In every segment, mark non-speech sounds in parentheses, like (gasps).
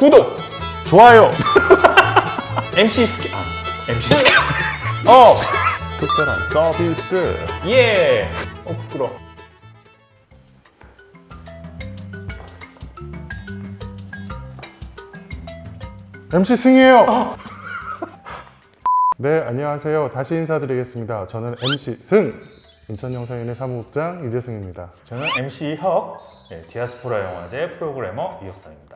구독! 좋아요. (laughs) MC 스키, 아, MC 스키. 어. (laughs) 특별한 서비스. 예! 어, 부끄러워. MC 승이에요. (laughs) 네, 안녕하세요. 다시 인사드리겠습니다. 저는 MC 승. 인천영상인의 사무국장 이재승입니다. 저는 MC 혁, 예, 디아스포라 영화제 프로그래머 이혁선입니다.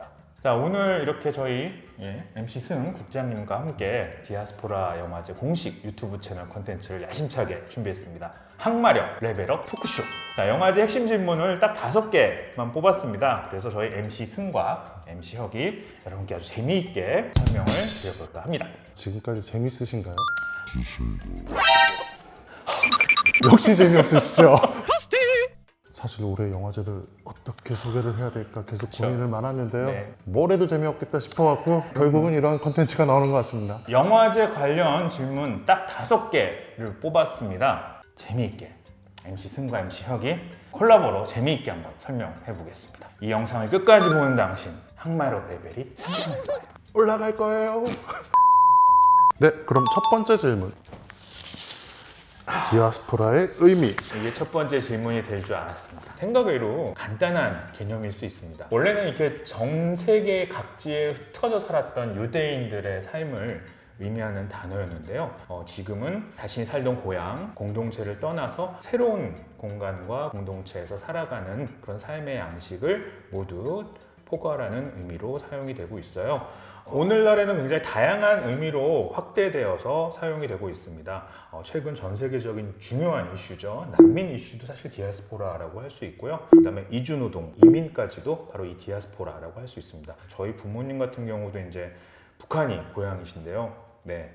자, 오늘 이렇게 저희 예, MC 승 국장님과 함께 디아스포라 영화제 공식 유튜브 채널 콘텐츠를 야심차게 준비했습니다. 항마력 레벨업 토크쇼. 자, 영화제 핵심 질문을 딱 다섯 개만 뽑았습니다. 그래서 저희 MC 승과 MC 혁이 여러분께 아주 재미있게 설명을 드려볼까 합니다. 지금까지 재밌으신가요? 역시 재미없으시죠? 사실 올해 영화제를 어떻게 소개를 해야 될까 계속 그쵸. 고민을 많았는데요. 네. 뭘 해도 재미없겠다 싶어갖고 결국은 이런 컨텐츠가 나오는 것 같습니다. 영화제 관련 질문 딱 다섯 개를 뽑았습니다. 재미있게 MC 승과 MC 혁이 콜라보로 재미있게 한번 설명해 보겠습니다. 이 영상을 끝까지 보는 당신 항마력 레벨이. 올라갈 거예요. (laughs) 네, 그럼 첫 번째 질문. 디아스포라의 의미. 이게 첫 번째 질문이 될 줄 알았습니다. 생각 외로 간단한 개념일 수 있습니다. 원래는 이렇게 전 세계 각지에 흩어져 살았던 유대인들의 삶을 의미하는 단어였는데요. 어, 지금은 자신이 살던 고향, 공동체를 떠나서 새로운 공간과 공동체에서 살아가는 그런 삶의 양식을 모두 포괄하는 의미로 사용이 되고 있어요. 오늘날에는 굉장히 다양한 의미로 확대되어서 사용이 되고 있습니다. 어, 최근 전 세계적인 중요한 이슈죠. 난민 이슈도 사실 디아스포라라고 할 수 있고요. 그다음에 이주노동, 이민까지도 바로 이 디아스포라라고 할 수 있습니다. 저희 부모님 같은 경우도 이제 북한이 고향이신데요. 네.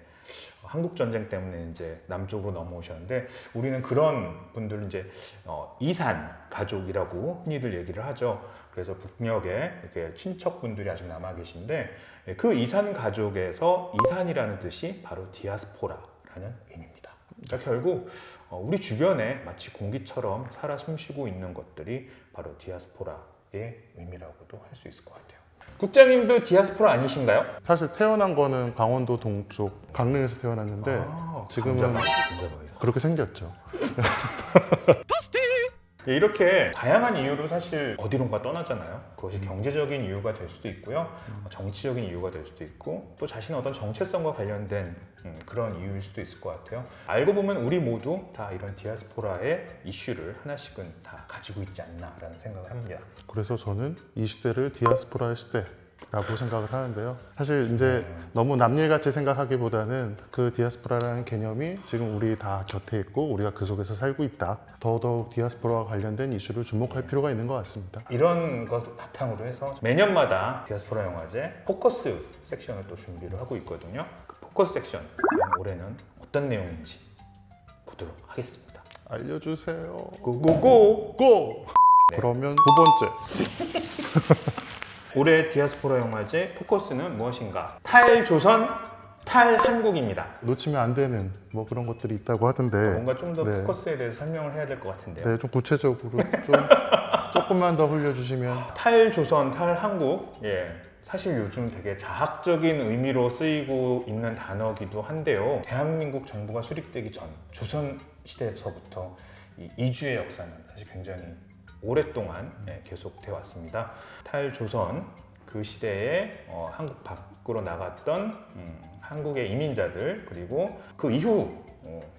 한국 전쟁 때문에 이제 남쪽으로 넘어오셨는데 우리는 그런 분들 이제 어, 이산 가족이라고 흔히들 얘기를 하죠. 그래서 북녘에 이렇게 친척분들이 아직 남아 계신데 예, 그 이산 가족에서 이산이라는 뜻이 바로 디아스포라라는 의미입니다. 그러니까 결국 어, 우리 주변에 마치 공기처럼 살아 숨쉬고 있는 것들이 바로 디아스포라의 의미라고도 할 수 있을 것 같아요. 국장님도 디아스포라 아니신가요? 사실 태어난 거는 강원도 동쪽 강릉에서 태어났는데 아, 지금은 감자맛, 감자맛이요. 그렇게 생겼죠. (laughs) 예, 이렇게 다양한 이유로 사실 어디론가 떠나잖아요. 그것이 경제적인 이유가 될 수도 있고요, 어, 정치적인 이유가 될 수도 있고, 또 자신의 어떤 정체성과 관련된 음, 그런 이유일 수도 있을 것 같아요. 알고 보면 우리 모두 다 이런 디아스포라의 이슈를 하나씩은 다 가지고 있지 않나라는 생각을 합니다. 그래서 저는 이 시대를 디아스포라의 시대 라고 생각을 하는데요. 사실 이제 너무 남일같이 생각하기보다는 그 디아스포라라는 개념이 지금 우리 다 곁에 있고 우리가 그 속에서 살고 있다. 더더욱 디아스포라와 관련된 이슈를 주목할 필요가 있는 것 같습니다. 이런 것을 바탕으로 해서 매년마다 디아스포라 영화제 포커스 섹션을 또 준비를 하고 있거든요. 그 포커스 섹션 올해는 어떤 내용인지 보도록 하겠습니다. 알려주세요. 고고고! 고! 네. 그러면 두 번째. (laughs) 올해 디아스포라 영화제 포커스는 무엇인가? 탈조선, 탈한국입니다. 놓치면 안 되는 뭐 그런 것들이 있다고 하던데 뭔가 좀 더 네. 포커스에 대해서 설명을 해야 될 것 같은데요. 네, 좀 구체적으로 좀 (laughs) 조금만 더 흘려주시면 탈조선, 탈한국. 예. 사실 요즘 되게 자학적인 의미로 쓰이고 있는 단어기도 한데요. 대한민국 정부가 수립되기 전 조선 시대에서부터 이 이주의 역사는 사실 굉장히 오랫동안 예, 계속돼 왔습니다. 탈조선 그 시대에 어, 한국 밖으로 나갔던 음, 한국의 이민자들 그리고 그 이후 어,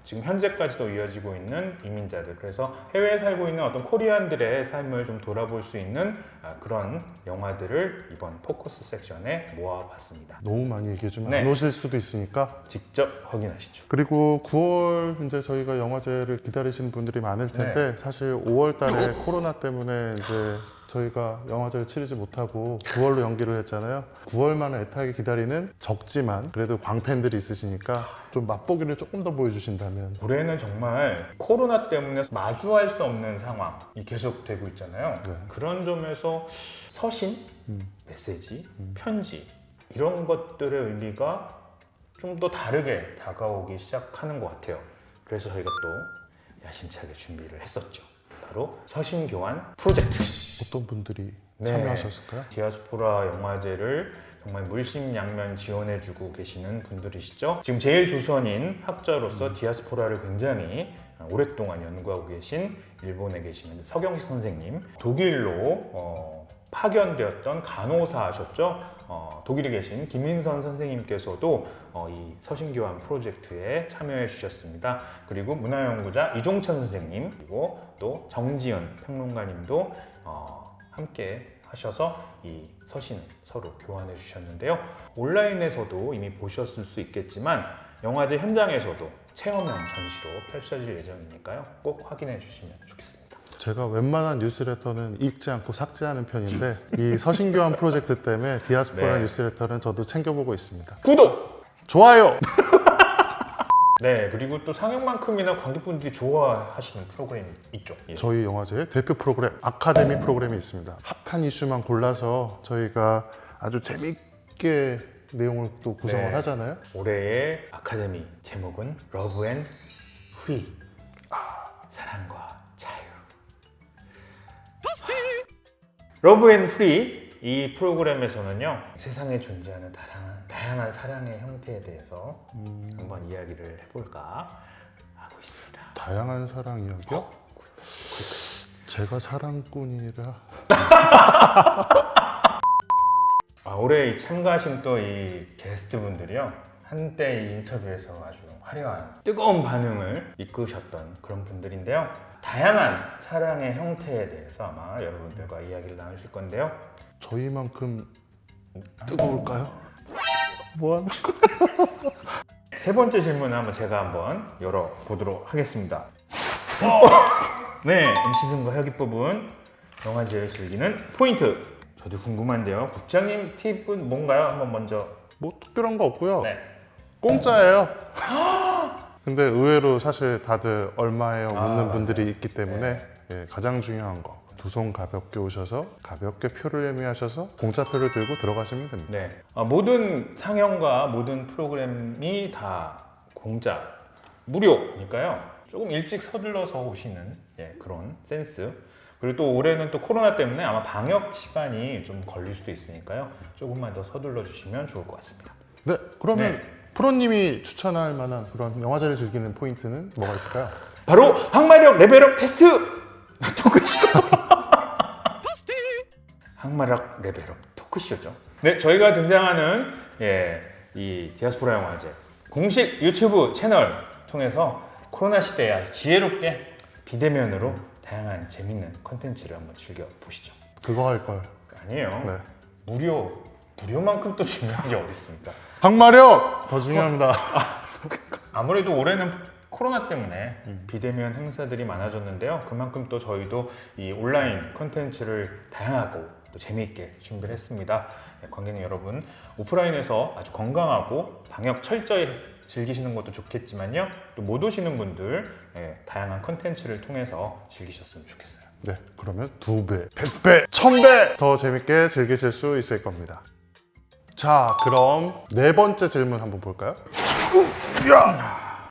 지금 현재까지도 이어지고 있는 이민자들 그래서 해외에 살고 있는 어떤 코리안들의 삶을 좀 돌아볼 수 있는 아, 그런 영화들을 이번 포커스 섹션에 모아봤습니다. 너무 많이 얘기해주면 네. 안 오실 수도 있으니까 직접 확인하시죠. 그리고 9월 이제 저희가 영화제를 기다리시는 분들이 많을 텐데 사실 5월 달에 코로나 때문에 이제 저희가 영화제를 치르지 못하고 9월로 연기를 했잖아요. 9월만을 애타게 기다리는 적지만 그래도 광팬들이 있으시니까 좀 맛보기를 조금 더 보여주신다면 올해는 정말 코로나 때문에 마주할 수 없는 상황이 계속되고 있잖아요. 네. 그런 점에서 서신, 음. 메시지, 편지 이런 것들의 의미가 좀 더 다르게 다가오기 시작하는 것 같아요. 그래서 저희가 또 야심차게 준비를 했었죠. 바로 바로 서신 교환 프로젝트. 어떤 분들이 네. 참여하셨을까요? 디아스포라 영화제를 정말 물심양면 지원해주고 계시는 분들이시죠. 지금 제일 조선인 학자로서 디아스포라를 굉장히 오랫동안 연구하고 계신 일본에 계시는 서경식 선생님, 독일로 어, 파견되었던 간호사셨죠. 어, 독일에 계신 김인선 선생님께서도 어, 이 서신교환 프로젝트에 참여해 주셨습니다. 그리고 문화연구자 이종천 선생님 그리고 또 정지은 평론가님도 어, 함께 하셔서 이 서신을 서로 교환해 주셨는데요. 온라인에서도 이미 보셨을 수 있겠지만 영화제 현장에서도 체험형 전시로 펼쳐질 예정이니까요. 꼭 확인해 주시면 좋겠습니다. 제가 웬만한 뉴스레터는 읽지 않고 삭제하는 편인데 이 서신교환 프로젝트 때문에 디아스포라 네. 뉴스레터는 저도 챙겨보고 있습니다. 구독! 좋아요. (laughs) 네, 그리고 또 상영만큼이나 관객분들이 좋아하시는 프로그램이 있죠. 예. 저희 영화제 대표 프로그램 아카데미 프로그램이 있습니다. 핫한 이슈만 골라서 저희가 아주 재밌게 내용을 또 구성을 네. 하잖아요. 올해의 아카데미 제목은 러브 앤후 러브 앤 프리 이 프로그램에서는요 세상에 존재하는 다양한, 다양한 사랑의 형태에 대해서 한번 이야기를 해볼까 하고 있습니다. 다양한 사랑 이야기요? 제가 사랑꾼이라. (laughs) 아, 올해 이 참가하신 또 이 게스트분들이요 한때 이 인터뷰에서 아주 화려한 뜨거운 반응을 이끄셨던 그런 분들인데요 다양한 사랑의 형태에 대해서 아마 여러분들과 이야기를 나누실 건데요 저희만큼 뜨거울까요? 뭐하는 (laughs) 세 번째 질문을 한번 제가 한번 열어보도록 하겠습니다 (laughs) 네 MC 승과 혁이 부분 영화제를 즐기는 포인트 저도 궁금한데요 국장님 팁은 뭔가요? 한번 먼저 뭐 특별한 거 없고요. 네. 공짜예요. (gasps) 근데 의외로 사실 다들 얼마예요 묻는 아, 분들이 있기 때문에 네. 예, 가장 중요한 거. 두 손 가볍게 오셔서 가볍게 표를 예매하셔서 공짜표를 들고 들어가시면 됩니다. 네. 아, 모든 상영과 모든 프로그램이 다 공짜, 무료니까요. 조금 일찍 서둘러서 오시는 예, 그런 센스. 그리고 또 올해는 또 코로나 때문에 아마 방역 시간이 좀 걸릴 수도 있으니까요. 조금만 더 서둘러 주시면 좋을 것 같습니다. 네, 그러면 네. 프로님이 추천할 만한 그런 영화제를 즐기는 포인트는 뭐가 있을까요? 바로 항마력 레벨업 테스트 (laughs) 토크쇼. 항마력 레벨업 토크쇼죠. 네, 저희가 등장하는 예, 이 디아스포라 영화제 공식 유튜브 채널 통해서 코로나 시대에 아주 지혜롭게 비대면으로 다양한 재밌는 컨텐츠를 한번 즐겨 보시죠. 그거 할 걸. 아니에요. 네. 무료 무료만큼 또 (laughs) 중요한 게 어디 있습니까? 항마력 더 중요합니다. 아무래도 올해는 코로나 때문에 비대면 행사들이 많아졌는데요. 그만큼 또 저희도 이 온라인 콘텐츠를 다양하고 또 재미있게 준비를 했습니다. 네, 관객 여러분, 오프라인에서 아주 건강하고 방역 철저히 즐기시는 것도 좋겠지만요. 또 못 오시는 분들 예, 다양한 콘텐츠를 통해서 즐기셨으면 좋겠어요. 네, 그러면 두 배, 백 배, 천 배 더 재밌게 즐기실 수 있을 겁니다. 자, 그럼 네 번째 질문 한번 볼까요?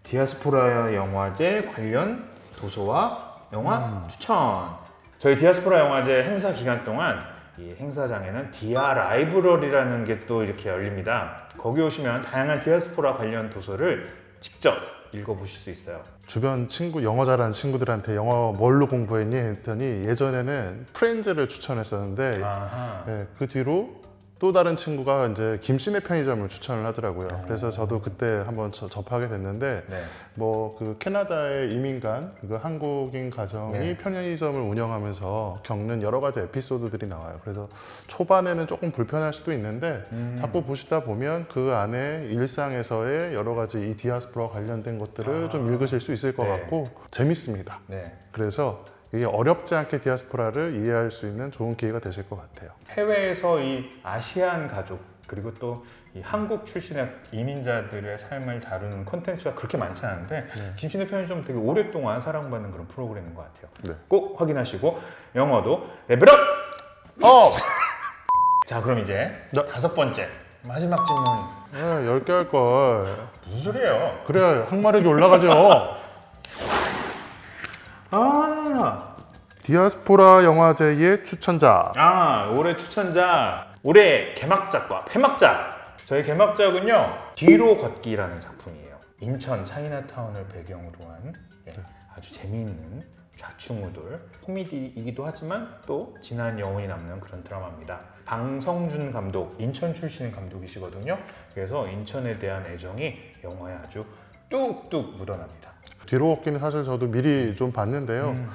디아스포라 영화제 관련 도서와 영화 추천. 저희 디아스포라 영화제 행사 기간 동안 이 행사장에는 디아 라이브러리라는 게 또 이렇게 열립니다. 거기 오시면 다양한 디아스포라 관련 도서를 직접 읽어보실 수 있어요. 주변 친구 영어 잘하는 친구들한테 영어 뭘로 공부했니 했더니 예전에는 프렌즈를 추천했었는데 아하. 네, 그 뒤로 또 다른 친구가 이제 김씨네 편의점을 추천을 하더라고요. 그래서 저도 그때 한번 저- 접하게 됐는데 네. 뭐 그 캐나다의 이민간 그 한국인 가정이 네. 편의점을 운영하면서 겪는 여러 가지 에피소드들이 나와요. 그래서 초반에는 조금 불편할 수도 있는데 음. 자꾸 보시다 보면 그 안에 일상에서의 여러 가지 이 디아스포라 관련된 것들을 아. 좀 읽으실 수 있을 것 네. 같고 재밌습니다. 네. 그래서 이게 어렵지 않게 디아스포라를 이해할 수 있는 좋은 기회가 되실 것 같아요. 해외에서 이 아시안 가족 그리고 또이 한국 출신의 이민자들의 삶을 다루는 콘텐츠가 그렇게 많지 않은데 네. 김신의 편의점 되게 오랫동안 사랑받는 그런 프로그램인 것 같아요. 네. 꼭 확인하시고 영어도 레벨업! 어! (laughs) 자 그럼 이제 네. 다섯 번째 마지막 질문 네, 10개 할 걸. 무슨 소리예요? 그래야 항마력이 올라가죠. (laughs) 아 디아스포라 영화제의 추천자. 아 올해 추천자 올해 개막작과 폐막작. 저희 개막작은요 뒤로 걷기라는 작품이에요. 인천 차이나타운을 배경으로 한 예, 아주 재미있는 좌충우돌 코미디이기도 하지만 또 진한 영혼이 남는 그런 드라마입니다. 방성준 감독 인천 출신 감독이시거든요. 그래서 인천에 대한 애정이 영화에 아주 뚝뚝 묻어납니다 뒤로 걷기는 사실 저도 미리 좀 봤는데요. 음.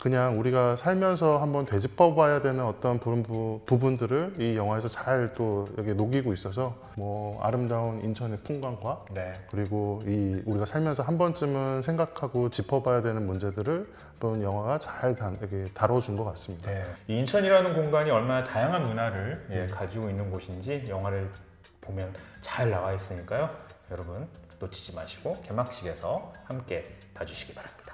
그냥 우리가 살면서 한번 되짚어 봐야 되는 어떤 부분, 부분들을 이 영화에서 잘 또 여기 녹이고 있어서 뭐 아름다운 인천의 풍광과 네. 그리고 이 우리가 살면서 한 번쯤은 생각하고 짚어봐야 되는 문제들을 한번 영화가 잘 다, 이렇게 다뤄준 것 같습니다. 네. 이 인천이라는 공간이 얼마나 다양한 문화를 예, 가지고 있는 곳인지 영화를 보면 잘 나와 있으니까요. 여러분 놓치지 마시고 개막식에서 함께 봐주시기 바랍니다.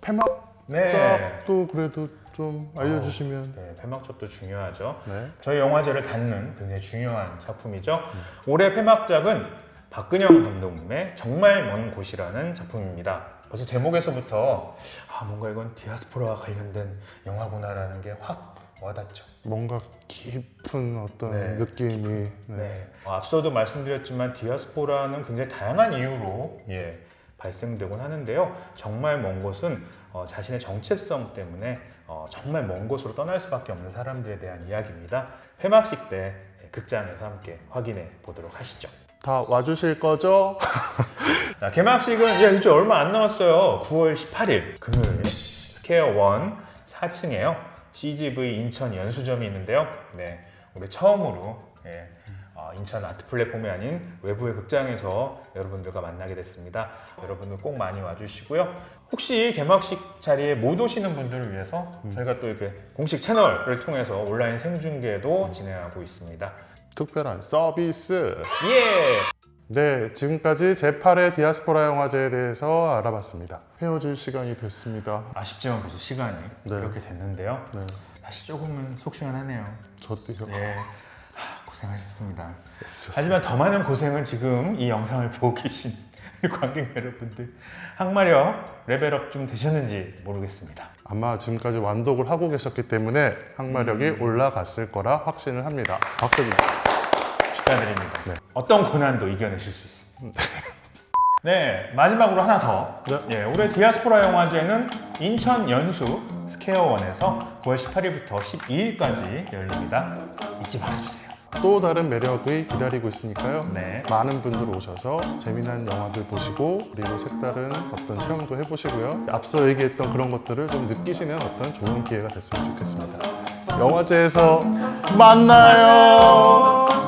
폐막 작도 그래도 좀 알려주시면 네, 폐막작도 중요하죠. 네. 저희 영화제를 닫는 굉장히 중요한 작품이죠. 올해 폐막작은 박근영 감독님의 정말 먼 곳이라는 작품입니다. 벌써 제목에서부터 아 뭔가 이건 디아스포라와 관련된 영화구나라는 게 확 와닿죠. 뭔가 깊은 어떤 네. 느낌이 네. 네. 어, 앞서도 말씀드렸지만 디아스포라는 굉장히 다양한 이유로 예, 발생되곤 하는데요. 정말 먼 곳은 어, 자신의 정체성 때문에 어, 정말 먼 곳으로 떠날 수밖에 없는 사람들에 대한 이야기입니다. 폐막식 때 예, 극장에서 함께 확인해 보도록 하시죠. 다 와주실 거죠? (laughs) 자, 개막식은 예, 이제 얼마 안 남았어요. 9월 18일 금요일 스퀘어 1 4층에요. CGV 인천 연수점이 있는데요. 네, 올해 처음으로 예, 어, 인천 아트 플랫폼이 아닌 외부의 극장에서 여러분들과 만나게 됐습니다. 여러분들 꼭 많이 와주시고요. 혹시 개막식 자리에 못 오시는 분들을 위해서 저희가 또 이렇게 공식 채널을 통해서 온라인 생중계도 진행하고 있습니다. 특별한 서비스. 예! 네, 지금까지 제8회 디아스포라 영화제에 대해서 알아봤습니다. 헤어질 시간이 됐습니다. 아쉽지만 벌써 시간이 네. 이렇게 됐는데요. 네, 사실 조금은 속 시원하네요. 저도요. 예, 하, 고생하셨습니다. 하지만 더 많은 고생은 지금 이 영상을 (laughs) 보고 계신 관객 여러분들 항마력 레벨업 좀 되셨는지 모르겠습니다. 아마 지금까지 완독을 하고 계셨기 때문에 항마력이 올라갔을 거라 확신을 합니다. 박수입니다. 축하드립니다. 네. 어떤 고난도 이겨내실 수 있습니다. 네, 마지막으로 하나 더. 네. 예, 올해 디아스포라 영화제는 인천 연수 스퀘어원에서 9월 18일부터 12일까지 열립니다. 잊지 말아주세요. 또 다른 매력이 기다리고 있으니까요. 네. 많은 분들 오셔서 재미난 영화들 보시고 그리고 색다른 어떤 체험도 해보시고요. 앞서 얘기했던 그런 것들을 좀 느끼시는 어떤 좋은 기회가 됐으면 좋겠습니다. 영화제에서 만나요.